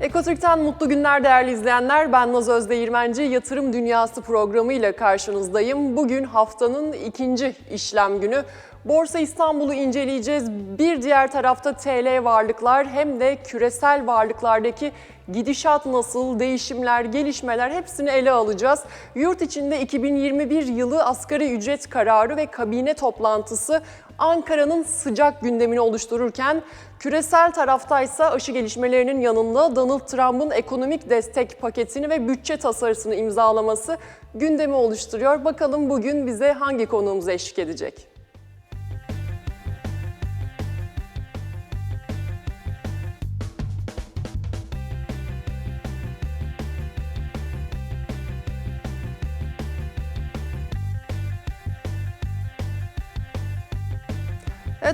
Ekotürk'ten mutlu günler değerli izleyenler. Ben Naz Özdeğirmenci Yatırım Dünyası programı ile karşınızdayım. Bugün haftanın ikinci işlem günü. Borsa İstanbul'u inceleyeceğiz. Bir diğer tarafta TL varlıklar hem de küresel varlıklardaki gidişat nasıl, değişimler, gelişmeler hepsini ele alacağız. Yurt içinde 2021 yılı asgari ücret kararı ve kabine toplantısı Ankara'nın sıcak gündemini oluştururken küresel taraftaysa aşı gelişmelerinin yanında Donald Trump'ın ekonomik destek paketini ve bütçe tasarısını imzalaması gündemi oluşturuyor. Bakalım bugün bize hangi konuğumuz eşlik edecek?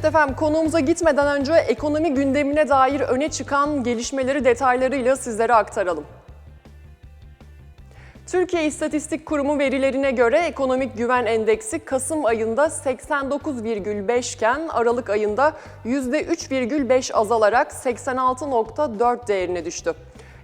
Efendim konuğumuza gitmeden önce ekonomi gündemine dair öne çıkan gelişmeleri detaylarıyla sizlere aktaralım. Türkiye İstatistik Kurumu verilerine göre ekonomik güven endeksi Kasım ayında 89,5 iken Aralık ayında %3,5 azalarak 86,4 değerine düştü.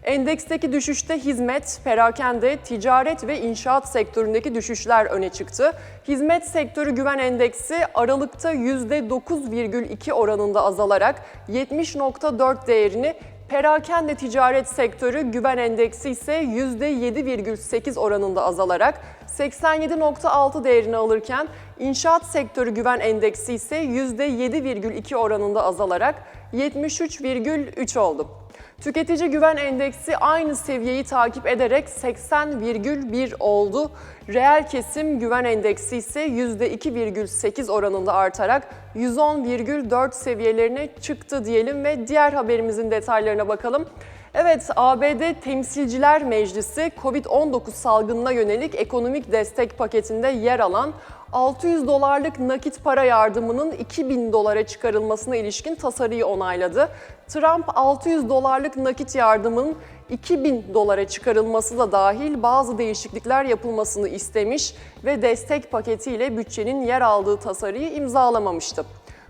Endeksteki düşüşte hizmet, perakende, ticaret ve inşaat sektöründeki düşüşler öne çıktı. Hizmet sektörü güven endeksi Aralık'ta %9,2 oranında azalarak 70,4 değerini Perakende ticaret sektörü güven endeksi ise %7,8 oranında azalarak 87,6 değerini alırken inşaat sektörü güven endeksi ise %7,2 oranında azalarak 73,3 oldu. Tüketici güven endeksi aynı seviyeyi takip ederek 80,1 oldu. Reel kesim güven endeksi ise %2,8 oranında artarak 110,4 seviyelerine çıktı diyelim ve diğer haberimizin detaylarına bakalım. Evet, ABD Temsilciler Meclisi COVID-19 salgınına yönelik ekonomik destek paketinde yer alan 600 dolarlık nakit para yardımının 2000 dolara çıkarılmasına ilişkin tasarıyı onayladı. Trump 600 dolarlık nakit yardımın 2000 dolara çıkarılması da dahil bazı değişiklikler yapılmasını istemiş ve destek paketiyle bütçenin yer aldığı tasarıyı imzalamamıştı.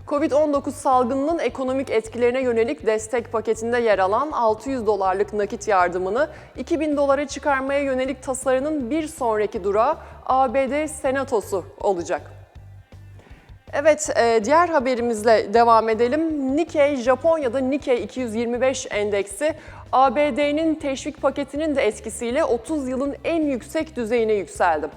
Covid-19 salgınının ekonomik etkilerine yönelik destek paketinde yer alan 600 dolarlık nakit yardımını 2000 dolara çıkarmaya yönelik tasarının bir sonraki durağı ABD Senatosu olacak. Evet, e, diğer haberimizle devam edelim. Nikkei, Japonya'da Nikkei 225 endeksi ABD'nin teşvik paketinin de etkisiyle 30 yılın en yüksek düzeyine yükseldi.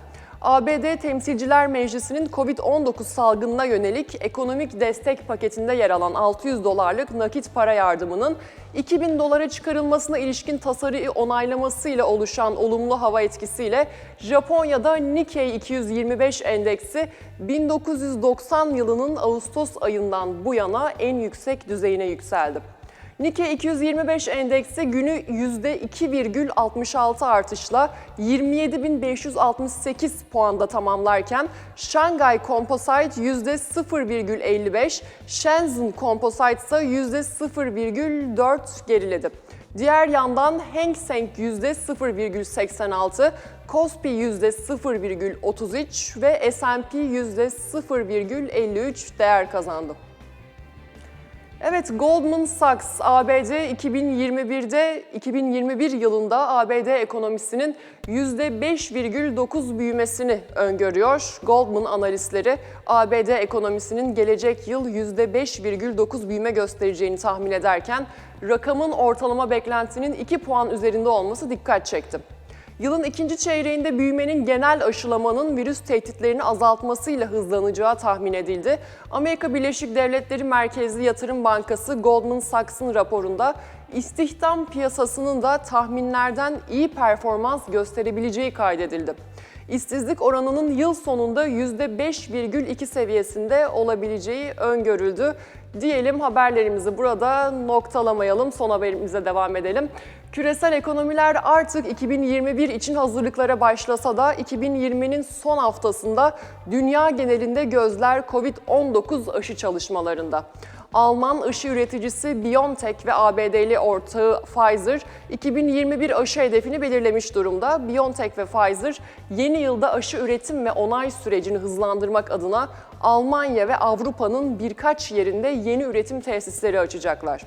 ABD Temsilciler Meclisi'nin COVID-19 salgınına yönelik ekonomik destek paketinde yer alan 600 dolarlık nakit para yardımının 2000 dolara çıkarılmasına ilişkin tasarıyı onaylamasıyla oluşan olumlu hava etkisiyle Japonya'da Nikkei 225 endeksi 1990 yılının Ağustos ayından bu yana en yüksek düzeyine yükseldi. Nikkei 225 endeksi günü %2,66 artışla 27.568 puanda tamamlarken Şangay Composite %0,55, Shenzhen Composite ise %0,4 geriledi. Diğer yandan Hang Seng %0,86, Kospi %0,33 ve S&P %0,53 değer kazandı. Evet Goldman Sachs ABD 2021'de 2021 yılında ABD ekonomisinin %5,9 büyümesini öngörüyor. Goldman analistleri ABD ekonomisinin gelecek yıl %5,9 büyüme göstereceğini tahmin ederken rakamın ortalama beklentinin 2 puan üzerinde olması dikkat çekti. Yılın ikinci çeyreğinde büyümenin genel aşılamanın virüs tehditlerini azaltmasıyla hızlanacağı tahmin edildi. Amerika Birleşik Devletleri Merkezli Yatırım Bankası Goldman Sachs'ın raporunda istihdam piyasasının da tahminlerden iyi performans gösterebileceği kaydedildi. İşsizlik oranının yıl sonunda %5,2 seviyesinde olabileceği öngörüldü. Diyelim haberlerimizi burada noktalamayalım, son haberimize devam edelim. Küresel ekonomiler artık 2021 için hazırlıklara başlasa da 2020'nin son haftasında dünya genelinde gözler Covid-19 aşı çalışmalarında. Alman aşı üreticisi BioNTech ve ABD'li ortağı Pfizer 2021 aşı hedefini belirlemiş durumda. BioNTech ve Pfizer yeni yılda aşı üretim ve onay sürecini hızlandırmak adına Almanya ve Avrupa'nın birkaç yerinde yeni üretim tesisleri açacaklar.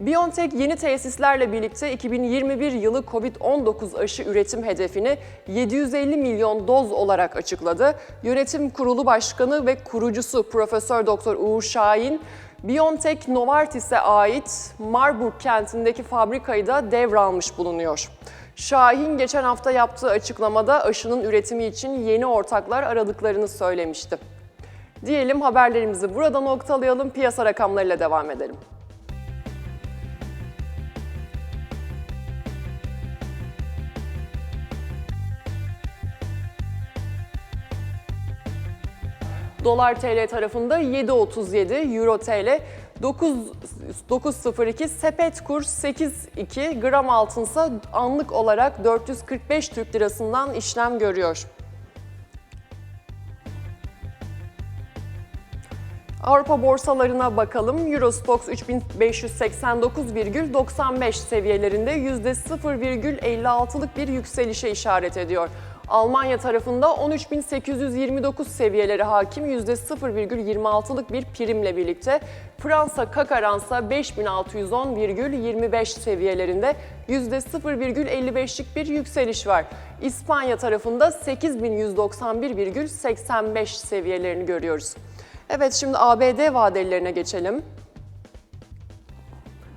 BioNTech yeni tesislerle birlikte 2021 yılı COVID-19 aşı üretim hedefini 750 milyon doz olarak açıkladı. Yönetim Kurulu Başkanı ve kurucusu Profesör Doktor Uğur Şahin, BioNTech Novartis'e ait Marburg kentindeki fabrikayı da devralmış bulunuyor. Şahin geçen hafta yaptığı açıklamada aşının üretimi için yeni ortaklar aradıklarını söylemişti. Diyelim haberlerimizi burada noktalayalım, piyasa rakamlarıyla devam edelim. Dolar TL tarafında 7.37, Euro TL 9 9.02, sepet kur 8.2, gram altınsa anlık olarak 445 Türk Lirasından işlem görüyor. Avrupa borsalarına bakalım. Eurostox 3589,95 seviyelerinde %0,56'lık bir yükselişe işaret ediyor. Almanya tarafında 13.829 seviyeleri hakim %0,26'lık bir primle birlikte. Fransa Kakaransa 5.610,25 seviyelerinde %0,55'lik bir yükseliş var. İspanya tarafında 8.191,85 seviyelerini görüyoruz. Evet şimdi ABD vadelilerine geçelim.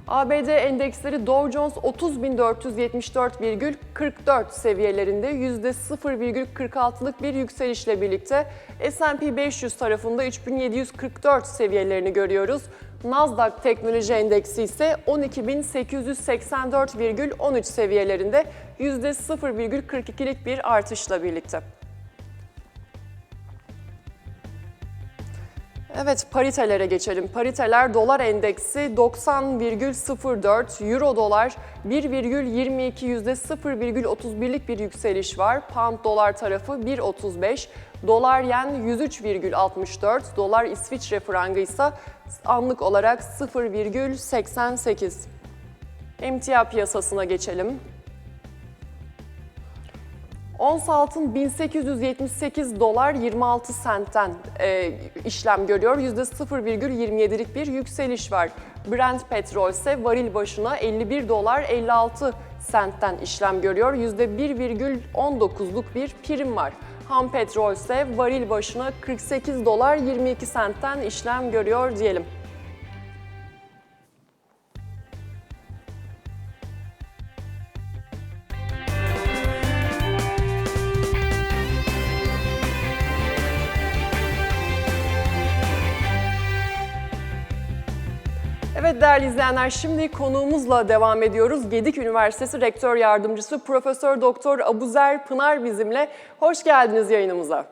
ABD endeksleri Dow Jones 30.474,44 seviyelerinde %0,46'lık bir yükselişle birlikte S&P 500 tarafında 3744 seviyelerini görüyoruz. Nasdaq Teknoloji Endeksi ise 12.884,13 seviyelerinde %0,42'lik bir artışla birlikte. Evet paritelere geçelim. Pariteler dolar endeksi 90,04, euro dolar 1,22 yüzde 0,31'lik bir yükseliş var. Pound dolar tarafı 1,35, dolar yen 103,64, dolar İsviçre frangı ise anlık olarak 0,88. Emtia piyasasına geçelim. Ons altın 1878 dolar 26 sentten e, işlem görüyor. %0,27'lik bir yükseliş var. Brent petrol ise varil başına 51 dolar 56 sentten işlem görüyor. %1,19'luk bir prim var. Ham petrol ise varil başına 48 dolar 22 sentten işlem görüyor diyelim. Değerli izleyenler şimdi konuğumuzla devam ediyoruz. Gedik Üniversitesi Rektör Yardımcısı Profesör Doktor Abuzer Pınar bizimle. Hoş geldiniz yayınımıza.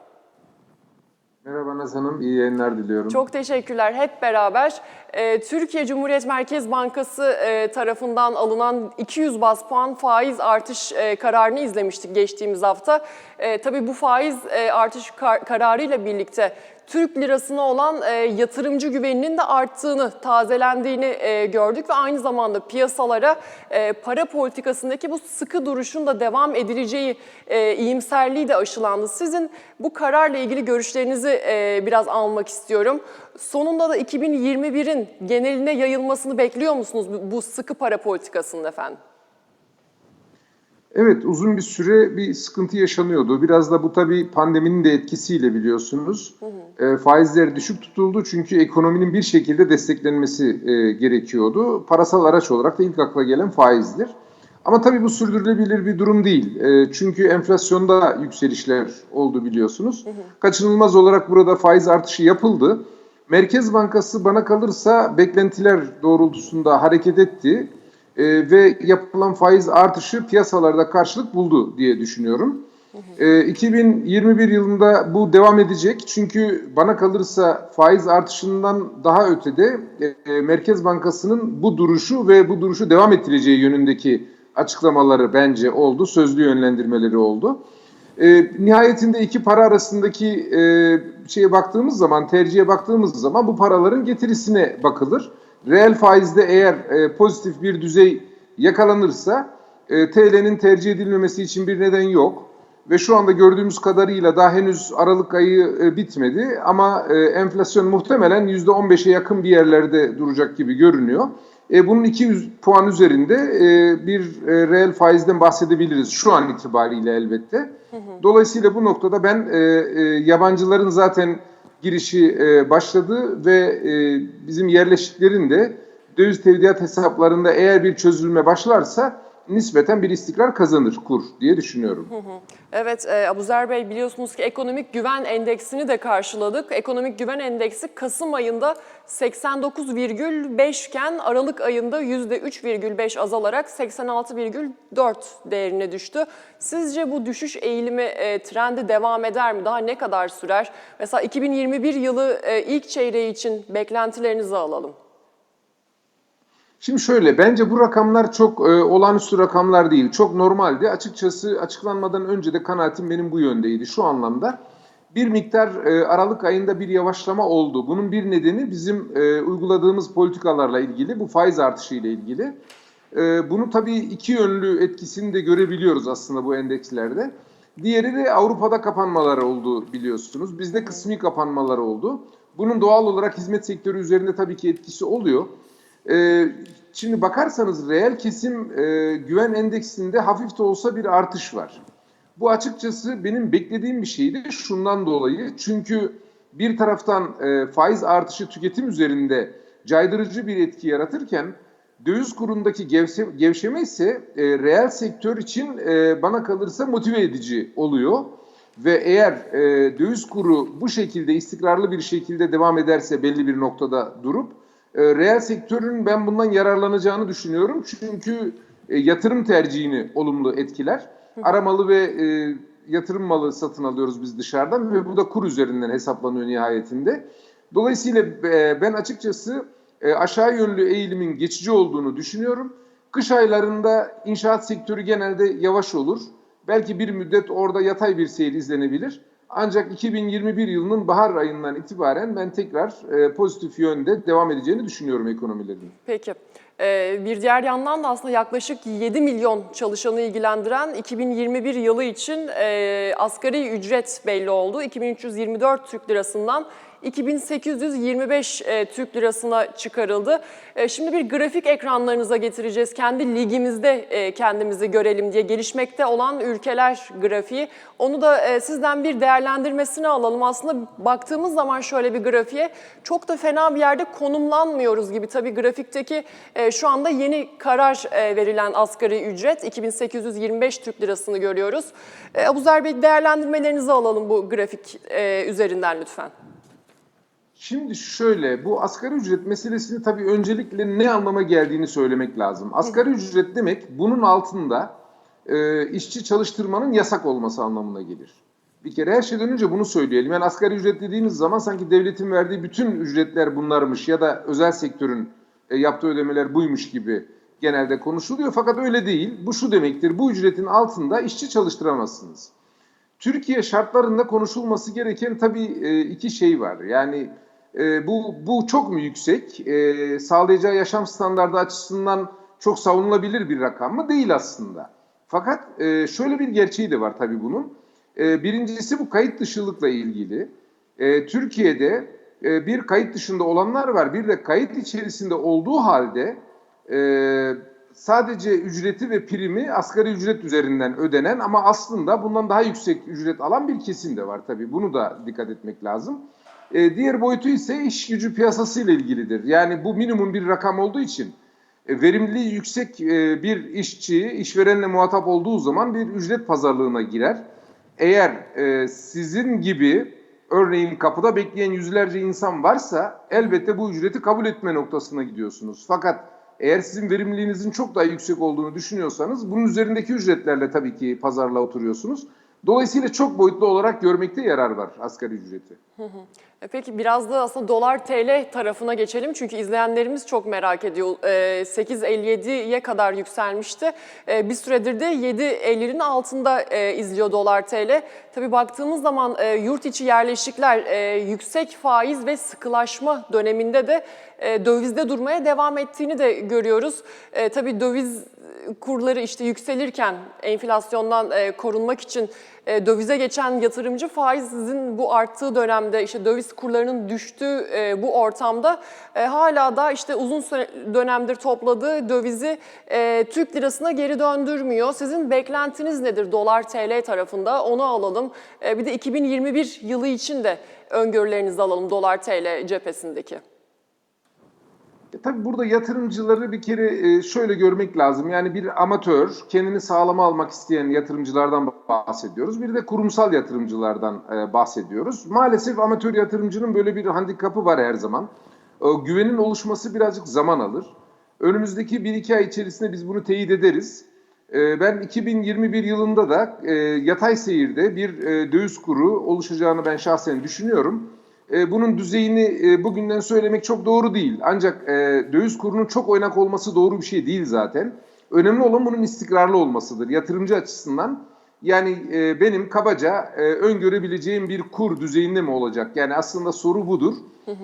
Merhaba Naz Hanım, iyi yayınlar diliyorum. Çok teşekkürler hep beraber. Ee, Türkiye Cumhuriyet Merkez Bankası e, tarafından alınan 200 bas puan faiz artış e, kararını izlemiştik geçtiğimiz hafta. E, tabii bu faiz e, artış kar- kararıyla birlikte Türk lirasına olan e, yatırımcı güveninin de arttığını, tazelendiğini e, gördük ve aynı zamanda piyasalara e, para politikasındaki bu sıkı duruşun da devam edileceği e, iyimserliği de aşılandı. Sizin bu kararla ilgili görüşlerinizi e, biraz almak istiyorum. Sonunda da 2021'in geneline yayılmasını bekliyor musunuz bu- sıkı para politikasının efendim? Evet, uzun bir süre bir sıkıntı yaşanıyordu. Biraz da bu tabii pandeminin de etkisiyle biliyorsunuz. E, faizler düşük tutuldu çünkü ekonominin bir şekilde desteklenmesi e, gerekiyordu. Parasal araç olarak da ilk akla gelen faizdir. Ama tabii bu sürdürülebilir bir durum değil. E, çünkü enflasyonda yükselişler oldu biliyorsunuz. Kaçınılmaz olarak burada faiz artışı yapıldı. Merkez Bankası bana kalırsa beklentiler doğrultusunda hareket etti. Ee, ve yapılan faiz artışı piyasalarda karşılık buldu diye düşünüyorum. Ee, 2021 yılında bu devam edecek çünkü bana kalırsa faiz artışından daha ötede e, Merkez Bankası'nın bu duruşu ve bu duruşu devam ettireceği yönündeki açıklamaları bence oldu, sözlü yönlendirmeleri oldu. E, nihayetinde iki para arasındaki e, şeye baktığımız zaman, tercihe baktığımız zaman bu paraların getirisine bakılır. Reel faizde eğer e, pozitif bir düzey yakalanırsa e, TL'nin tercih edilmemesi için bir neden yok. Ve şu anda gördüğümüz kadarıyla daha henüz Aralık ayı e, bitmedi ama e, enflasyon muhtemelen %15'e yakın bir yerlerde duracak gibi görünüyor. E, bunun 200 puan üzerinde e, bir e, reel faizden bahsedebiliriz şu an itibariyle elbette. Dolayısıyla bu noktada ben e, e, yabancıların zaten girişi e, başladı ve e, bizim yerleşiklerin de döviz tevdiat hesaplarında eğer bir çözülme başlarsa nispeten bir istikrar kazanır kur diye düşünüyorum. Evet e, Abuzer Bey biliyorsunuz ki ekonomik güven endeksini de karşıladık. Ekonomik güven endeksi Kasım ayında 89,5 iken Aralık ayında %3,5 azalarak 86,4 değerine düştü. Sizce bu düşüş eğilimi e, trendi devam eder mi? Daha ne kadar sürer? Mesela 2021 yılı e, ilk çeyreği için beklentilerinizi alalım. Şimdi şöyle, bence bu rakamlar çok e, olağanüstü rakamlar değil. Çok normaldi. Açıkçası açıklanmadan önce de kanaatim benim bu yöndeydi. Şu anlamda bir miktar e, Aralık ayında bir yavaşlama oldu. Bunun bir nedeni bizim e, uyguladığımız politikalarla ilgili, bu faiz artışı ile ilgili. E, bunu tabii iki yönlü etkisini de görebiliyoruz aslında bu endekslerde. Diğeri de Avrupa'da kapanmalar oldu biliyorsunuz. Bizde kısmi kapanmalar oldu. Bunun doğal olarak hizmet sektörü üzerinde tabii ki etkisi oluyor. Ee, şimdi bakarsanız reel kesim e, güven endeksinde hafif de olsa bir artış var. Bu açıkçası benim beklediğim bir şeydi şundan dolayı. Çünkü bir taraftan e, faiz artışı tüketim üzerinde caydırıcı bir etki yaratırken döviz kurundaki gevşe, gevşeme ise e, reel sektör için e, bana kalırsa motive edici oluyor. Ve eğer e, döviz kuru bu şekilde istikrarlı bir şekilde devam ederse belli bir noktada durup e, reel sektörün ben bundan yararlanacağını düşünüyorum. Çünkü e, yatırım tercihini olumlu etkiler. Aramalı ve e, yatırım malı satın alıyoruz biz dışarıdan ve bu da kur üzerinden hesaplanıyor nihayetinde. Dolayısıyla e, ben açıkçası e, aşağı yönlü eğilimin geçici olduğunu düşünüyorum. Kış aylarında inşaat sektörü genelde yavaş olur. Belki bir müddet orada yatay bir seyir izlenebilir. Ancak 2021 yılının bahar ayından itibaren ben tekrar e, pozitif yönde devam edeceğini düşünüyorum ekonomilerin. Peki. Ee, bir diğer yandan da aslında yaklaşık 7 milyon çalışanı ilgilendiren 2021 yılı için e, asgari ücret belli oldu. 2324 Türk Lirası'ndan 2825 e, Türk Lirası'na çıkarıldı. E, şimdi bir grafik ekranlarınıza getireceğiz. Kendi ligimizde e, kendimizi görelim diye gelişmekte olan ülkeler grafiği. Onu da e, sizden bir değerlendirmesini alalım. Aslında baktığımız zaman şöyle bir grafiğe çok da fena bir yerde konumlanmıyoruz gibi. Tabii grafikteki e, şu anda yeni karar e, verilen asgari ücret 2825 Türk Lirası'nı görüyoruz. E, Abuzer Bey değerlendirmelerinizi alalım bu grafik e, üzerinden lütfen. Şimdi şöyle, bu asgari ücret meselesini tabii öncelikle ne anlama geldiğini söylemek lazım. Asgari ücret demek bunun altında e, işçi çalıştırmanın yasak olması anlamına gelir. Bir kere her şeyden önce bunu söyleyelim. Yani asgari ücret dediğimiz zaman sanki devletin verdiği bütün ücretler bunlarmış ya da özel sektörün e, yaptığı ödemeler buymuş gibi genelde konuşuluyor. Fakat öyle değil. Bu şu demektir, bu ücretin altında işçi çalıştıramazsınız. Türkiye şartlarında konuşulması gereken tabii e, iki şey var. Yani e, bu bu çok mu yüksek? E, sağlayacağı yaşam standardı açısından çok savunulabilir bir rakam mı? Değil aslında. Fakat e, şöyle bir gerçeği de var tabii bunun. E, birincisi bu kayıt dışılıkla ilgili. E, Türkiye'de e, bir kayıt dışında olanlar var. Bir de kayıt içerisinde olduğu halde e, sadece ücreti ve primi asgari ücret üzerinden ödenen ama aslında bundan daha yüksek ücret alan bir kesim de var tabii. Bunu da dikkat etmek lazım. E, diğer boyutu ise iş gücü piyasası ile ilgilidir. Yani bu minimum bir rakam olduğu için e, verimliliği yüksek e, bir işçi işverenle muhatap olduğu zaman bir ücret pazarlığına girer. Eğer e, sizin gibi örneğin kapıda bekleyen yüzlerce insan varsa elbette bu ücreti kabul etme noktasına gidiyorsunuz. Fakat eğer sizin verimliliğinizin çok daha yüksek olduğunu düşünüyorsanız bunun üzerindeki ücretlerle tabii ki pazarla oturuyorsunuz. Dolayısıyla çok boyutlu olarak görmekte yarar var asgari ücreti. E, Peki biraz da aslında dolar TL tarafına geçelim çünkü izleyenlerimiz çok merak ediyor. E, 8.57'ye kadar yükselmişti. E, Bir süredir de 7.50'nin altında e, izliyor dolar TL. Tabii baktığımız zaman e, yurt içi yerleşikler e, yüksek faiz ve sıkılaşma döneminde de e, dövizde durmaya devam ettiğini de görüyoruz. E, Tabii döviz kurları işte yükselirken enflasyondan e, korunmak için e, dövize geçen yatırımcı faizin bu arttığı dönemde işte döviz kurlarının düştüğü e, bu ortamda hala da işte uzun süre dönemdir topladığı dövizi Türk lirasına geri döndürmüyor. Sizin beklentiniz nedir dolar TL tarafında? Onu alalım. Bir de 2021 yılı için de öngörülerinizi alalım dolar TL cephesindeki. E, tabii burada yatırımcıları bir kere e, şöyle görmek lazım. Yani bir amatör, kendini sağlama almak isteyen yatırımcılardan bahsediyoruz. Bir de kurumsal yatırımcılardan e, bahsediyoruz. Maalesef amatör yatırımcının böyle bir handikapı var her zaman. O güvenin oluşması birazcık zaman alır. Önümüzdeki 1-2 ay içerisinde biz bunu teyit ederiz. E, Ben 2021 yılında da e, yatay seyirde bir e, döviz kuru oluşacağını ben şahsen düşünüyorum. E, bunun düzeyini e, bugünden söylemek çok doğru değil. Ancak e, döviz kurunun çok oynak olması doğru bir şey değil zaten. Önemli olan bunun istikrarlı olmasıdır yatırımcı açısından. Yani e, benim kabaca e, öngörebileceğim bir kur düzeyinde mi olacak? Yani aslında soru budur.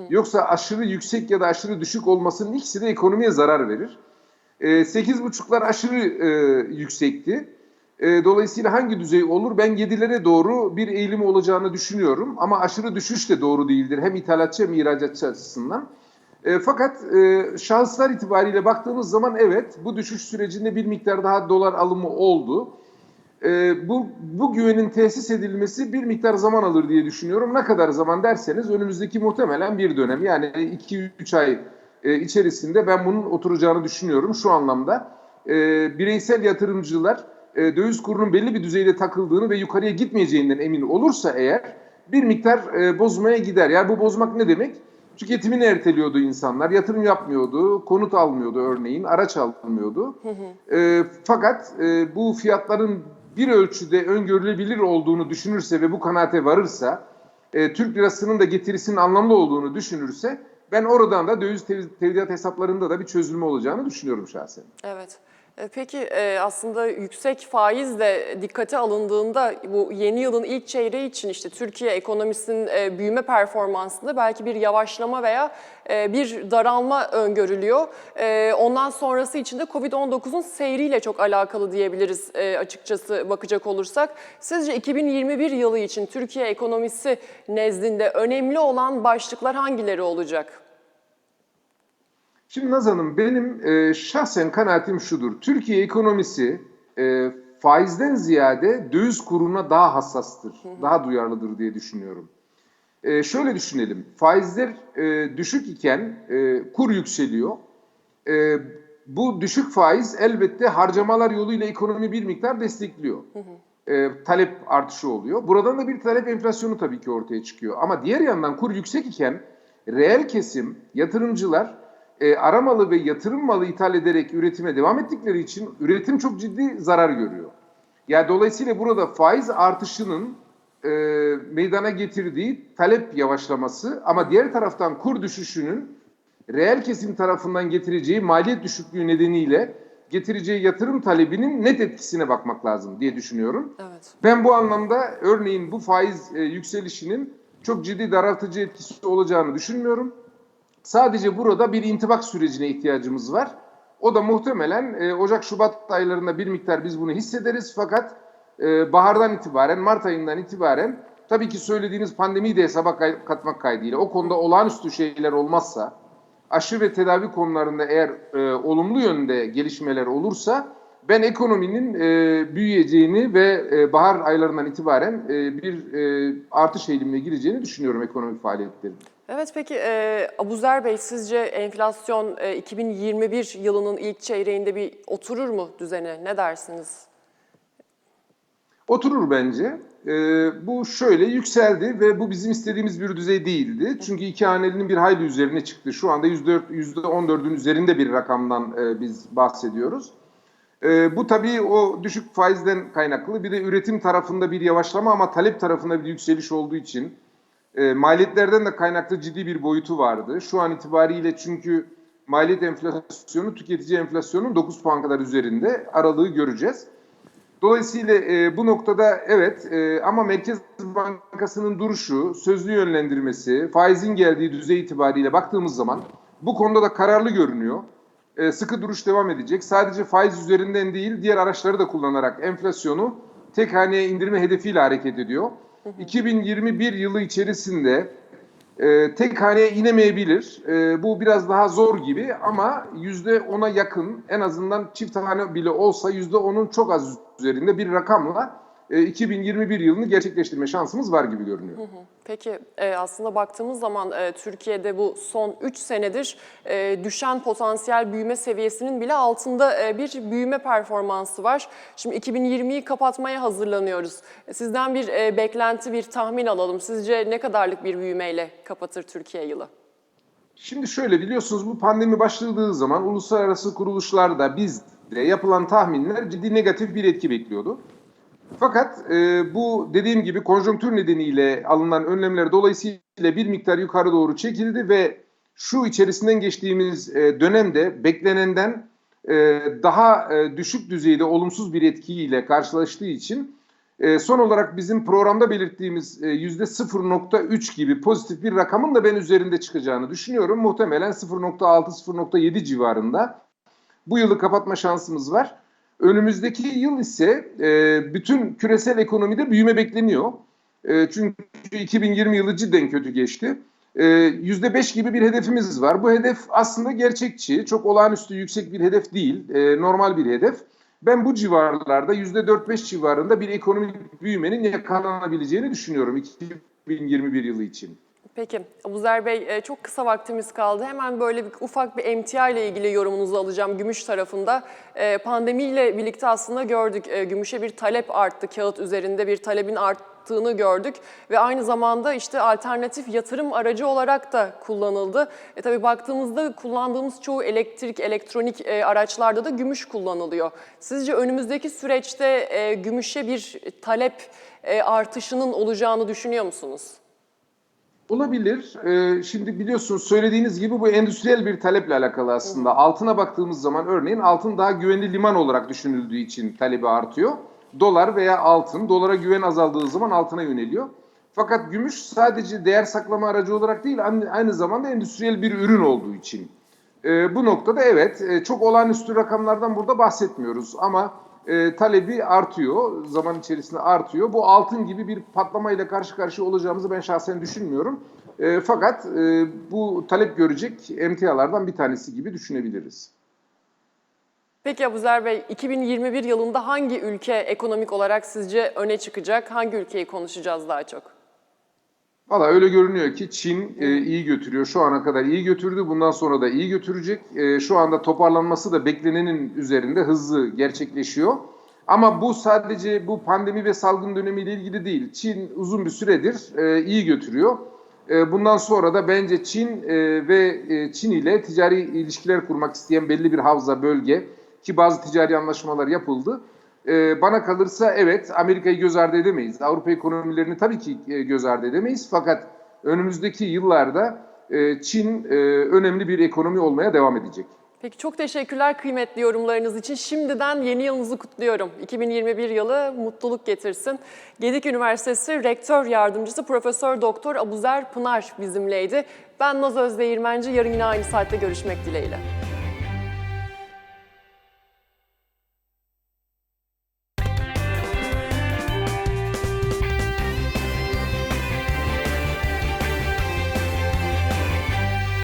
Yoksa aşırı yüksek ya da aşırı düşük olmasının ikisi de ekonomiye zarar verir. E, 8.5'lar aşırı e, yüksekti. E, dolayısıyla hangi düzey olur? Ben 7'lere doğru bir eğilim olacağını düşünüyorum. Ama aşırı düşüş de doğru değildir. Hem ithalatçı hem ihracatçı açısından. E, fakat e, şanslar itibariyle baktığımız zaman evet bu düşüş sürecinde bir miktar daha dolar alımı oldu. E, bu, bu güvenin tesis edilmesi bir miktar zaman alır diye düşünüyorum. Ne kadar zaman derseniz önümüzdeki muhtemelen bir dönem yani 2-3 ay e, içerisinde ben bunun oturacağını düşünüyorum şu anlamda. E, bireysel yatırımcılar e, döviz kurunun belli bir düzeyde takıldığını ve yukarıya gitmeyeceğinden emin olursa eğer bir miktar e, bozmaya gider. Yani bu bozmak ne demek? Tüketimini erteliyordu insanlar, yatırım yapmıyordu, konut almıyordu örneğin, araç almıyordu. E, fakat e, bu fiyatların bir ölçüde öngörülebilir olduğunu düşünürse ve bu kanaate varırsa, e, Türk lirasının da getirisinin anlamlı olduğunu düşünürse, ben oradan da döviz tev- tevdiat hesaplarında da bir çözülme olacağını düşünüyorum şahsen. Evet. E, Peki e, aslında yüksek faiz de dikkate alındığında bu yeni yılın ilk çeyreği için işte Türkiye ekonomisinin e, büyüme performansında belki bir yavaşlama veya bir daralma öngörülüyor. Ondan sonrası için de Covid-19'un seyriyle çok alakalı diyebiliriz açıkçası bakacak olursak. Sizce 2021 yılı için Türkiye ekonomisi nezdinde önemli olan başlıklar hangileri olacak? Şimdi Naz Hanım benim e, şahsen kanaatim şudur. Türkiye ekonomisi e, faizden ziyade döviz kuruna daha hassastır, daha duyarlıdır diye düşünüyorum. E, şöyle düşünelim, faizler e, düşük iken e, kur yükseliyor. E, bu düşük faiz elbette harcamalar yoluyla ekonomi bir miktar destekliyor. E, talep artışı oluyor. Buradan da bir talep enflasyonu tabii ki ortaya çıkıyor. Ama diğer yandan kur yüksek iken reel kesim, yatırımcılar e, aramalı ve yatırım malı ithal ederek üretime devam ettikleri için üretim çok ciddi zarar görüyor. Yani dolayısıyla burada faiz artışının e, meydana getirdiği talep yavaşlaması ama diğer taraftan kur düşüşünün reel kesim tarafından getireceği maliyet düşüklüğü nedeniyle getireceği yatırım talebinin net etkisine bakmak lazım diye düşünüyorum. Evet. Ben bu anlamda örneğin bu faiz e, yükselişinin çok ciddi daraltıcı etkisi olacağını düşünmüyorum. Sadece burada bir intibak sürecine ihtiyacımız var. O da muhtemelen e, Ocak-Şubat aylarında bir miktar biz bunu hissederiz. Fakat e, bahardan itibaren, Mart ayından itibaren tabii ki söylediğiniz pandemiyi de hesaba kay- katmak kaydıyla o konuda olağanüstü şeyler olmazsa, aşı ve tedavi konularında eğer e, olumlu yönde gelişmeler olursa ben ekonominin e, büyüyeceğini ve e, bahar aylarından itibaren e, bir e, artış eğilimine gireceğini düşünüyorum ekonomik faaliyetlerin. Evet peki e, Abuzer Bey sizce enflasyon e, 2021 yılının ilk çeyreğinde bir oturur mu düzene? Ne dersiniz? Oturur bence. Ee, bu şöyle yükseldi ve bu bizim istediğimiz bir düzey değildi. Çünkü iki hanelinin bir hayli üzerine çıktı. Şu anda %4, %14'ün üzerinde bir rakamdan e, biz bahsediyoruz. E, bu tabii o düşük faizden kaynaklı. Bir de üretim tarafında bir yavaşlama ama talep tarafında bir yükseliş olduğu için e, maliyetlerden de kaynaklı ciddi bir boyutu vardı. Şu an itibariyle çünkü maliyet enflasyonu tüketici enflasyonun 9 puan kadar üzerinde aralığı göreceğiz. Dolayısıyla e, bu noktada evet e, ama Merkez Bankası'nın duruşu, sözlü yönlendirmesi, faizin geldiği düzey itibariyle baktığımız zaman bu konuda da kararlı görünüyor. E, sıkı duruş devam edecek. Sadece faiz üzerinden değil diğer araçları da kullanarak enflasyonu tek haneye indirme hedefiyle hareket ediyor. 2021 yılı içerisinde e, tek haneye inemeyebilir. E, bu biraz daha zor gibi ama %10'a yakın en azından çift hane bile olsa %10'un çok az üzerinde bir rakamla 2021 yılını gerçekleştirme şansımız var gibi görünüyor. Peki e, aslında baktığımız zaman e, Türkiye'de bu son 3 senedir e, düşen potansiyel büyüme seviyesinin bile altında e, bir büyüme performansı var. Şimdi 2020'yi kapatmaya hazırlanıyoruz. E, Sizden bir e, beklenti, bir tahmin alalım. Sizce ne kadarlık bir büyümeyle kapatır Türkiye yılı? Şimdi şöyle biliyorsunuz bu pandemi başladığı zaman uluslararası kuruluşlarda bizde yapılan tahminler ciddi negatif bir etki bekliyordu. Fakat e, bu dediğim gibi konjonktür nedeniyle alınan önlemler dolayısıyla bir miktar yukarı doğru çekildi ve şu içerisinden geçtiğimiz e, dönemde beklenenden e, daha e, düşük düzeyde olumsuz bir etkiyle karşılaştığı için e, son olarak bizim programda belirttiğimiz e, yüzde 0.3 gibi pozitif bir rakamın da ben üzerinde çıkacağını düşünüyorum. Muhtemelen 0.6-0.7 civarında bu yılı kapatma şansımız var. Önümüzdeki yıl ise e, bütün küresel ekonomide büyüme bekleniyor. E, çünkü 2020 yılı cidden kötü geçti. E, %5 gibi bir hedefimiz var. Bu hedef aslında gerçekçi, çok olağanüstü yüksek bir hedef değil, e, normal bir hedef. Ben bu civarlarda %4-5 civarında bir ekonomik büyümenin yakalanabileceğini düşünüyorum 2021 yılı için. Peki Abuzer Bey e, çok kısa vaktimiz kaldı. Hemen böyle bir ufak bir emtia ile ilgili yorumunuzu alacağım gümüş tarafında. E, Pandemiyle birlikte aslında gördük e, gümüşe bir talep arttı. Kağıt üzerinde bir talebin arttığını gördük ve aynı zamanda işte alternatif yatırım aracı olarak da kullanıldı. E tabii baktığımızda kullandığımız çoğu elektrik, elektronik araçlarda da gümüş kullanılıyor. Sizce önümüzdeki süreçte gümüşe bir talep artışının olacağını düşünüyor musunuz? Olabilir. Ee, şimdi biliyorsunuz söylediğiniz gibi bu endüstriyel bir taleple alakalı aslında. Altına baktığımız zaman örneğin altın daha güvenli liman olarak düşünüldüğü için talebi artıyor. Dolar veya altın, dolara güven azaldığı zaman altına yöneliyor. Fakat gümüş sadece değer saklama aracı olarak değil aynı aynı zamanda endüstriyel bir ürün olduğu için. Ee, bu noktada evet e, çok olağanüstü rakamlardan burada bahsetmiyoruz ama e, talebi artıyor, zaman içerisinde artıyor. Bu altın gibi bir patlamayla karşı karşıya olacağımızı ben şahsen düşünmüyorum. E, fakat e, bu talep görecek emtialardan bir tanesi gibi düşünebiliriz. Peki Abuzer Bey, 2021 yılında hangi ülke ekonomik olarak sizce öne çıkacak? Hangi ülkeyi konuşacağız daha çok? Valla öyle görünüyor ki Çin e, iyi götürüyor. Şu ana kadar iyi götürdü. Bundan sonra da iyi götürecek. E, şu anda toparlanması da beklenenin üzerinde hızlı gerçekleşiyor. Ama bu sadece bu pandemi ve salgın dönemiyle ilgili değil. Çin uzun bir süredir e, iyi götürüyor. E, bundan sonra da bence Çin e, ve e, Çin ile ticari ilişkiler kurmak isteyen belli bir havza bölge ki bazı ticari anlaşmalar yapıldı. Ee, bana kalırsa evet Amerika'yı göz ardı edemeyiz. Avrupa ekonomilerini tabii ki e, göz ardı edemeyiz. Fakat önümüzdeki yıllarda e, Çin e, önemli bir ekonomi olmaya devam edecek. Peki çok teşekkürler kıymetli yorumlarınız için. Şimdiden yeni yılınızı kutluyorum. 2021 yılı mutluluk getirsin. Gedik Üniversitesi Rektör Yardımcısı Profesör Doktor Abuzer Pınar bizimleydi. Ben Naz Özdeğirmenci. Yarın yine aynı saatte görüşmek dileğiyle.